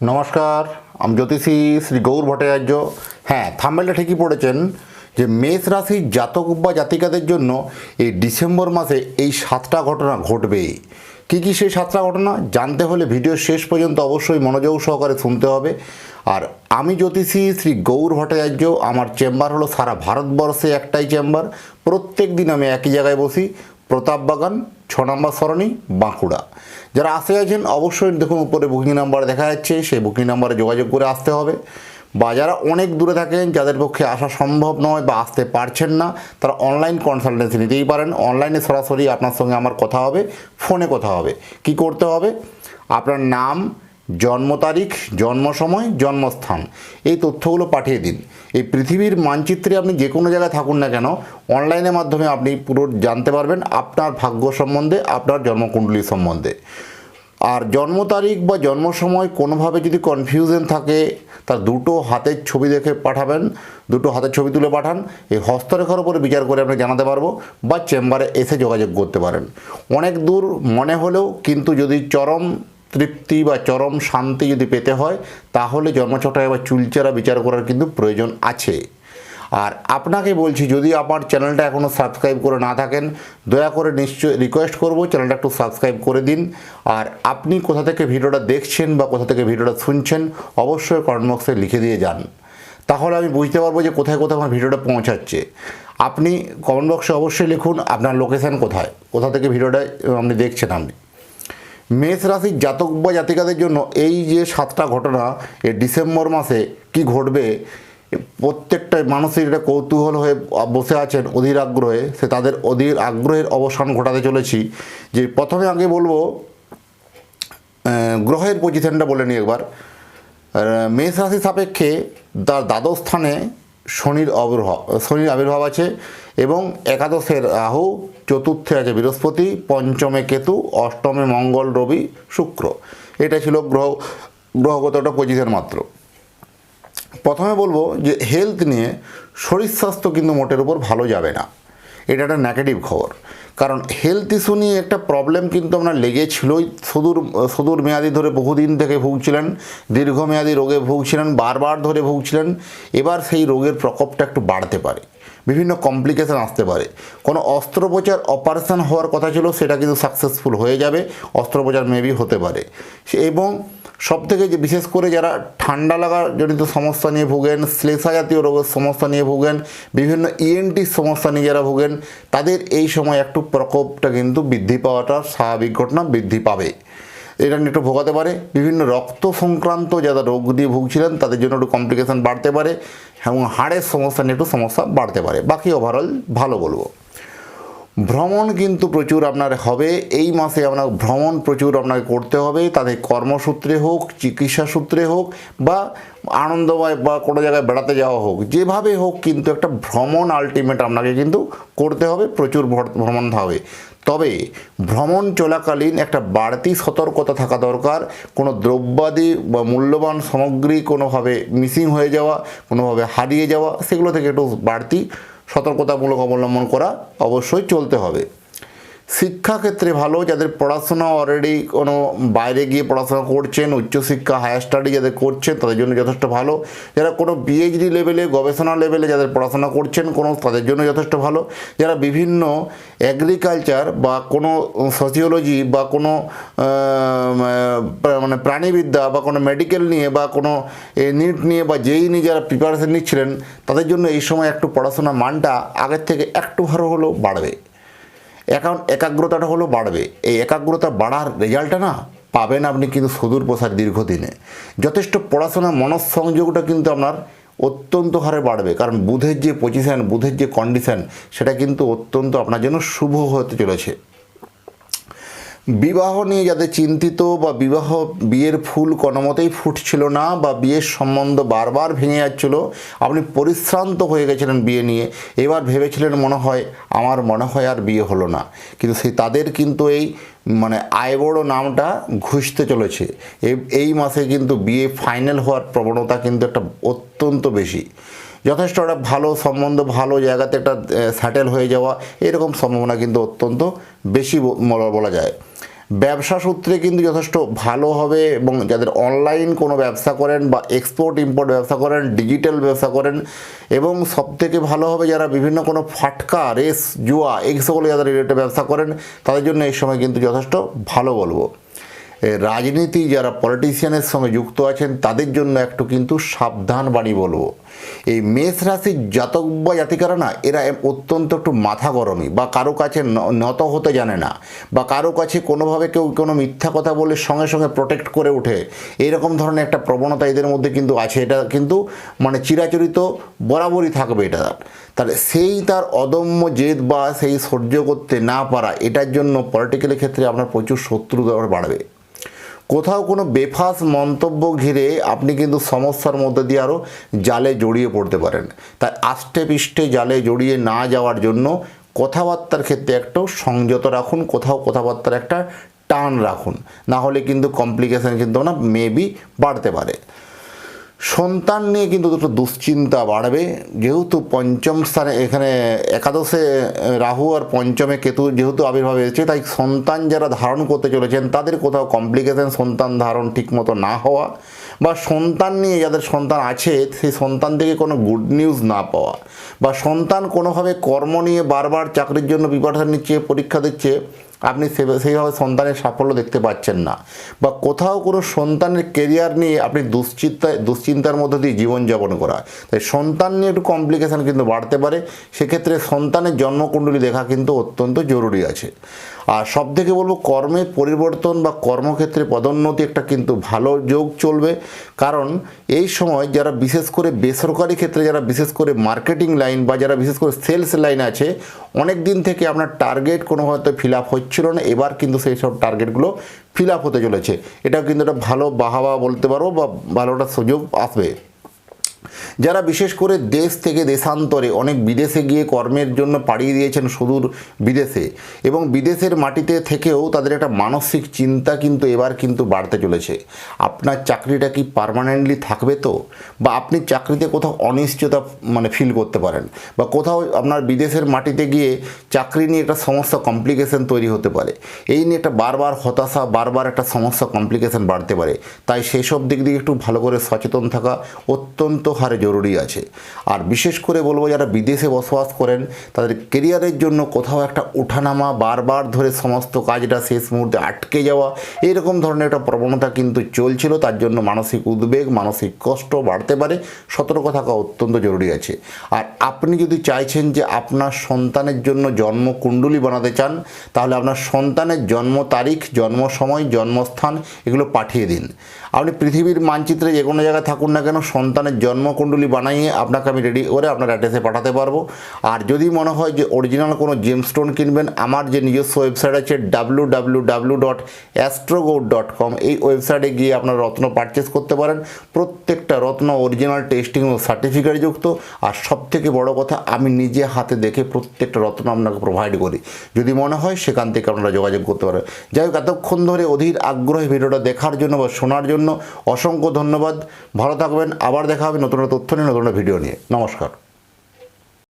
নমস্কার, আমি জ্যোতিষী শ্রী গৌর ভট্টাচার্য। হ্যাঁ থাম্বেলটা ঠিকই পড়েছেন যে মেষ রাশির জাতক বা জাতিকাদের জন্য এই ডিসেম্বর মাসে এই সাতটা ঘটনা ঘটবে। কী কী সেই সাতটা ঘটনা জানতে হলে ভিডিও শেষ পর্যন্ত অবশ্যই মনোযোগ সহকারে শুনতে হবে। আর আমি জ্যোতিষী শ্রী গৌর ভট্টাচার্য, আমার চেম্বার হলো সারা ভারতবর্ষে একটাই চেম্বার। প্রত্যেক দিন আমি একই জায়গায় বসি। প্রতাপ বাগান ছ নম্বর সরণি, বাঁকুড়া। যারা আসে আছেন অবশ্যই দেখুন উপরে বুকিং নাম্বার দেখা যাচ্ছে, সেই বুকিং নাম্বারে যোগাযোগ করে আসতে হবে। বা যারা অনেক দূরে থাকেন, যাদের পক্ষে আসা সম্ভব নয় বা আসতে পারছেন না, তারা অনলাইন কনসালটেন্সি নিতেই পারেন। অনলাইনে সরাসরি আপনার সঙ্গে আমার কথা হবে ফোনে কথা হবে। কি করতে হবে? আপনার নাম জন্ম তারিখ, জন্ম সময়, জন্মস্থান। এই তথ্যগুলো পাঠিয়ে দিন। এই পৃথিবীর মানচিত্রে আপনি যে কোনো জায়গায় থাকুন না কেন, অনলাইনের মাধ্যমে আপনি পুরো জানতে পারবেন আপনার ভাগ্য সম্বন্ধে, আপনার জন্মকুণ্ডলী সম্বন্ধে। আর জন্ম তারিখ বা জন্ম সময় কোনোভাবে যদি কনফিউশন থাকে, তার দুটো হাতের ছবি দেখে পাঠাবেন, দুটো হাতের ছবি তুলে পাঠান, এই হস্তরেখার উপরে বিচার করে আপনি জানাতে পারব বা চেম্বারে এসে যোগাযোগ করতে পারেন। অনেক দূর মনে হলেও কিন্তু যদি চরম তৃপ্তি বা চরম শান্তি যদি পেতে হয়, তাহলে জন্মছটায় বা চুলচেরা বিচার করার কিন্তু প্রয়োজন আছে। আর আপনাকে বলছি, যদি আমার চ্যানেলটা এখনও সাবস্ক্রাইব করে না থাকেন, দয়া করে নিশ্চয় রিকোয়েস্ট করব, চ্যানেলটা একটু সাবস্ক্রাইব করে দিন। আর আপনি কোথা থেকে ভিডিওটা দেখছেন বা কোথা থেকে ভিডিওটা শুনছেন, অবশ্যই কমেন্ট বক্সে লিখে দিয়ে যান। তাহলে আমি বুঝতে পারব যে কোথায় কোথায় আমার ভিডিওটা পৌঁছাচ্ছে। আপনি কমেন্ট বক্সে অবশ্যই লিখুন, আপনার লোকেশান কোথায়, কোথা থেকে ভিডিওটা আপনি দেখছেন আপনি। মেষ রাশির জাতক বা জাতিকাদের জন্য এই যে সাতটা ঘটনা, এ ডিসেম্বর মাসে কি ঘটবে প্রত্যেকটা মানুষের এটা কৌতূহল হয়ে বসে আছেন অধীর আগ্রহে, সে তাদের অধীর আগ্রহের অবসান ঘটাতে চলেছি। যে প্রথমে আগে বলব গ্রহের পজিশনটা বলে নিই একবার। মেষ রাশি সাপেক্ষে তার দ্বাদশ স্থানে শনির আবির্ভাব শনির আবির্ভাব আছে এবং একাদশের রাহু চতুর্থে আছে বৃহস্পতি, পঞ্চমে কেতু, অষ্টমে মঙ্গল, রবি, শুক্র। এটা ছিল গ্রহ গ্রহগত একটা পজিশন মাত্র। প্রথমে বলব যে হেলথ নিয়ে শরীর স্বাস্থ্য কিন্তু মোটের উপর ভালো যাবে না। এটা একটা নেগেটিভ খবর। কারণ হেলথ ইস্যু নিয়ে একটা প্রবলেম কিন্তু আপনার লেগেছিলই। সুদূর সুদূর মেয়াদি ধরে বহুদিন থেকে ভুগছিলেন, দীর্ঘমেয়াদী রোগে ভুগছিলেন, বারবার ধরে ভুগছিলেন। এবার সেই রোগের প্রকোপটা একটু বাড়তে পারে। বিভিন্ন কমপ্লিকেশন আসতে পারে। কোনো অস্ত্রোপচার অপারেশন হওয়ার কথা ছিল, সেটা কিন্তু সাকসেসফুল হয়ে যাবে, অস্ত্রোপচার মেবি হতে পারে। এবং সব থেকে যে বিশেষ করে যারা ঠান্ডা লাগার জনিত সমস্যা নিয়ে ভোগেন, শ্লেষা জাতীয় রোগের সমস্যা নিয়ে ভোগেন, বিভিন্ন ইএনটির সমস্যা নিয়ে যারা ভোগেন, তাদের এই সময় একটু প্রকোপটা কিন্তু বৃদ্ধি পাওয়াটা স্বাভাবিক ঘটনা, বৃদ্ধি পাবে। এটা একটু ভোগাতে পারে। বিভিন্ন রক্ত সংক্রান্ত যারা রোগ দিয়ে ভুগছিলেন, তাদের জন্য একটু কমপ্লিকেশন বাড়তে পারে এবং হাড়ের সমস্যা নিয়ে একটু সমস্যা বাড়তে পারে। বাকি ওভারঅল ভালো বলব। ভ্রমণ কিন্তু প্রচুর আপনার হবে। এই মাসে আপনার ভ্রমণ প্রচুর আপনাকে করতে হবে। তাদের কর্মসূত্রে হোক, চিকিৎসা সূত্রে হোক, বা আনন্দময় বা কোনো জায়গায় বেড়াতে যাওয়া হোক, যেভাবে হোক কিন্তু একটা ভ্রমণ আলটিমেট আপনাকে কিন্তু করতে হবে। প্রচুর ভর- ভ্রমণ হবে। তবে ভ্রমণ চলাকালীন একটা বাড়তি সতর্কতা থাকা দরকার। কোনো দ্রব্যাদি বা মূল্যবান সামগ্রী কোনোভাবে মিসিং হয়ে যাওয়া, কোনোভাবে হারিয়ে যাওয়া, সেগুলো থেকে একটু বাড়তি সতর্কতামূলক অবলম্বন করা অবশ্যই চলতে হবে। শিক্ষাক্ষেত্রে ভালো, যাদের পড়াশোনা অলরেডি কোনো বাইরে গিয়ে পড়াশোনা করছেন, উচ্চশিক্ষা হায়ার স্টাডি যাদের করছেন, তাদের জন্য যথেষ্ট ভালো। যারা কোনো পিএইচডি লেভেলে গবেষণা লেভেলে যাদের পড়াশোনা করছেন কোনো, তাদের জন্য যথেষ্ট ভালো। যারা বিভিন্ন অ্যাগ্রিকালচার বা কোনো সোসিওলজি বা কোনো মানে প্রাণীবিদ্যা বা কোনো মেডিকেল নিয়ে বা কোনো নিট নিয়ে বা যেই নিয়ে যারা প্রিপারেশন নিচ্ছিলেন, তাদের জন্য এই সময় একটু পড়াশোনার মানটা আগের থেকে একটু ভালো হলেও বাড়বে। এখন একাগ্রতাটা হলো বাড়বে। এই একাগ্রতা বাড়ার রেজাল্টটা না পাবেন আপনি কিন্তু সুদূর প্রসার দীর্ঘদিনে। যথেষ্ট পড়াশোনা, মনঃসংযোগটা কিন্তু আপনার অত্যন্ত হারে বাড়বে। কারণ বুধের যে পজিশান বুধের যে কন্ডিশান সেটা কিন্তু অত্যন্ত আপনার জন্য শুভ হতে চলেছে। বিবাহ নিয়ে যাদের চিন্তিত বা বিবাহ বিয়ের ফুল কোনো মতেই ফুটছিল না বা বিয়ের সম্বন্ধ বারবার ভেঙে যাচ্ছিল, আপনি পরিশ্রান্ত হয়ে গেছিলেন বিয়ে নিয়ে। এবার ভেবেছিলেন মনে হয় আমার মনে হয় আর বিয়ে হলো না। কিন্তু সেই তাদের কিন্তু এই মানে আয় বড় নামটা ঘুষতে চলেছে। এই মাসে কিন্তু বিয়ে ফাইনাল হওয়ার প্রবণতা কিন্তু একটা অত্যন্ত বেশি। যথেষ্ট একটা ভালো সম্বন্ধ, ভালো জায়গাতে একটা স্যাটেল হয়ে যাওয়া, এরকম সম্ভাবনা কিন্তু অত্যন্ত বেশি বলা- যায়। ব্যবসা সূত্রে কিন্তু যথেষ্ট ভালো হবে এবং যাদের অনলাইন কোনো ব্যবসা করেন বা এক্সপোর্ট ইম্পোর্ট ব্যবসা করেন ডিজিটাল ব্যবসা করেন, এবং সবথেকে ভালো হবে যারা বিভিন্ন কোনো ফাটকা, রেস, জুয়া, এই সকলে যারা রিলেটেড ব্যবসা করেন, তাদের জন্য এই সময় কিন্তু যথেষ্ট ভালো বলব। রাজনীতি, যারা পলিটিশিয়ানের সঙ্গে যুক্ত আছেন, তাদের জন্য একটু কিন্তু সাবধান বাণী বলব। এই মেষ রাশির জাতক বা জাতিকারা না, এরা অত্যন্ত একটু মাথা গরমই বা কারও কাছে নত হতে জানে না বা কারও কাছে কোনোভাবে কেউ কোনো মিথ্যা কথা বলে সঙ্গে সঙ্গে প্রোটেক্ট করে ওঠে। এইরকম ধরনের একটা প্রবণতা এদের মধ্যে কিন্তু আছে। এটা কিন্তু মানে চিরাচরিত বরাবরই থাকবে এটা। তার তাহলে সেই তার অদম্য জেদ বা সেই সহ্য করতে না পারা, এটার জন্য পলিটিক্যালের ক্ষেত্রে আপনার প্রচুর শত্রু বাড়বে। কোথাও কোনো বেফাস মন্তব্য ঘিরে আপনি কিন্তু সমস্যার মধ্যে দিয়ে আরও জালে জড়িয়ে পড়তে পারেন। তাই আষ্টে পিষ্টে জালে জড়িয়ে না যাওয়ার জন্য কথাবার্তার ক্ষেত্রে একটু সংযত রাখুন, কোথাও কথাবার্তার একটা টান রাখুন। না হলে কিন্তু কমপ্লিকেশান কিন্তু না মেবি বাড়তে পারে। সন্তান নিয়ে কিন্তু দুটো দুশ্চিন্তা বাড়বে। যেহেতু পঞ্চম স্থানে এখানে একাদশে রাহু আর পঞ্চমে কেতু যেহেতু আবির্ভাব হয়েছে, তাই সন্তান যারা ধারণ করতে চলেছেন, তাদের কোথাও কমপ্লিকেশন সন্তান ধারণ ঠিকমতো না হওয়া বা সন্তান নিয়ে যাদের সন্তান আছে, সেই সন্তান থেকে কোনো গুড নিউজ না পাওয়া বা সন্তান কোনোভাবে কর্ম নিয়ে বারবার চাকরির জন্য প্রিপারেশন নিচ্ছে, পরীক্ষা দিচ্ছে আপনি সেইভাবে সন্তানের সাফল্য দেখতে পাচ্ছেন না। বা কোথাও কোনো সন্তানের কেরিয়ার নিয়ে আপনি দুশ্চিন্তায়, দুশ্চিন্তার মধ্যে দিয়ে জীবনযাপন করা। তাই সন্তান নিয়ে একটু কমপ্লিকেশান কিন্তু বাড়তে পারে। সেক্ষেত্রে সন্তানের জন্মকুণ্ডলী দেখা কিন্তু অত্যন্ত জরুরি আছে। আর সব থেকে বলব কর্মের পরিবর্তন বা কর্মক্ষেত্রে পদোন্নতি একটা কিন্তু ভালো যোগ চলবে। কারণ এই সময় যারা বিশেষ করে বেসরকারি ক্ষেত্রে, যারা বিশেষ করে মার্কেটিং লাইন বা যারা বিশেষ করে সেলস লাইন আছে, অনেক দিন থেকে আপনার টার্গেট কোনো হয়তো ফিল আপ হচ্ছিল না। এবার কিন্তু সেই সব টার্গেটগুলো ফিল আপ হতে চলেছে। এটাও কিন্তু একটা ভালো বাহাবা বলতে পারব বা ভালো একটা সুযোগ আসবে। যারা বিশেষ করে দেশ থেকে দেশান্তরে অনেক বিদেশে গিয়ে কর্মের জন্য পাড়িয়ে দিয়েছেন সুদূর বিদেশে এবং বিদেশের মাটিতে থেকেও তাদের একটা মানসিক চিন্তা কিন্তু এবার কিন্তু বাড়তে চলেছে। আপনার চাকরিটা কি পার্মানেন্টলি থাকবে তো? বা আপনি চাকরিতে কোথাও অনিশ্চয়তা মানে ফিল করতে পারেন বা কোথাও আপনার বিদেশের মাটিতে গিয়ে চাকরি নিয়ে একটা সমস্যা কমপ্লিকেশন তৈরি হতে পারে। এই নিয়ে একটা বারবার হতাশা, বারবার একটা সমস্যা কমপ্লিকেশন বাড়তে পারে। তাই সেসব দিক দিয়ে একটু ভালো করে সচেতন থাকা অত্যন্ত হারে জরুরি আছে। আর বিশেষ করে বলব যারা বিদেশে বসবাস করেন, তাদের কেরিয়ারের জন্য কোথাও একটা ওঠানামা বারবার ধরে সমস্ত কাজটা শেষ মুহূর্তে আটকে যাওয়া, এরকম ধরনের একটা প্রবণতা কিন্তু চলছিল। তার জন্য মানসিক উদ্বেগ, মানসিক কষ্ট বাড়তে পারে। সতর্ক থাকা অত্যন্ত জরুরি আছে। আর আপনি যদি চাইছেন যে আপনার সন্তানের জন্য জন্ম কুণ্ডলী বানাতে চান, তাহলে আপনার সন্তানের জন্ম তারিখ, জন্ম সময়, জন্মস্থান এগুলো পাঠিয়ে দিন। আপনি পৃথিবীর মানচিত্রে যে কোনো জায়গায় থাকুন না কেন, সন্তানের জন্মকুণ্ডলী বানাইয়ে আপনাকে আমি রেডি করে আপনার অ্যাড্রেসে পাঠাতে পারব। আর যদি মনে হয় যে অরিজিনাল কোনো জেমস্টোন কিনবেন, আমার যে নিজস্ব ওয়েবসাইট আছে W W W dot astrogod dot com এই ওয়েবসাইটে গিয়ে আপনার রত্ন পারচেস করতে পারেন। প্রত্যেকটা রত্ন অরিজিনাল টেস্টিং ও সার্টিফিকেট যুক্ত। আর সবথেকে বড় কথা, আমি নিজে হাতে দেখে প্রত্যেকটা রত্ন আপনাকে প্রোভাইড করি। যদি মনে হয় সেখান থেকে আপনারা যোগাযোগ করতে পারেন। যাই হোক, এতক্ষণ ধরে অধীর আগ্রহে ভিডিওটা দেখার জন্য বা শোনার জন্য অসংখ্য ধন্যবাদ। ভালো থাকবেন, আবার দেখা হবে নতুন নতুন তথ্য নিয়ে নতুন ভিডিও নিয়ে। নমস্কার।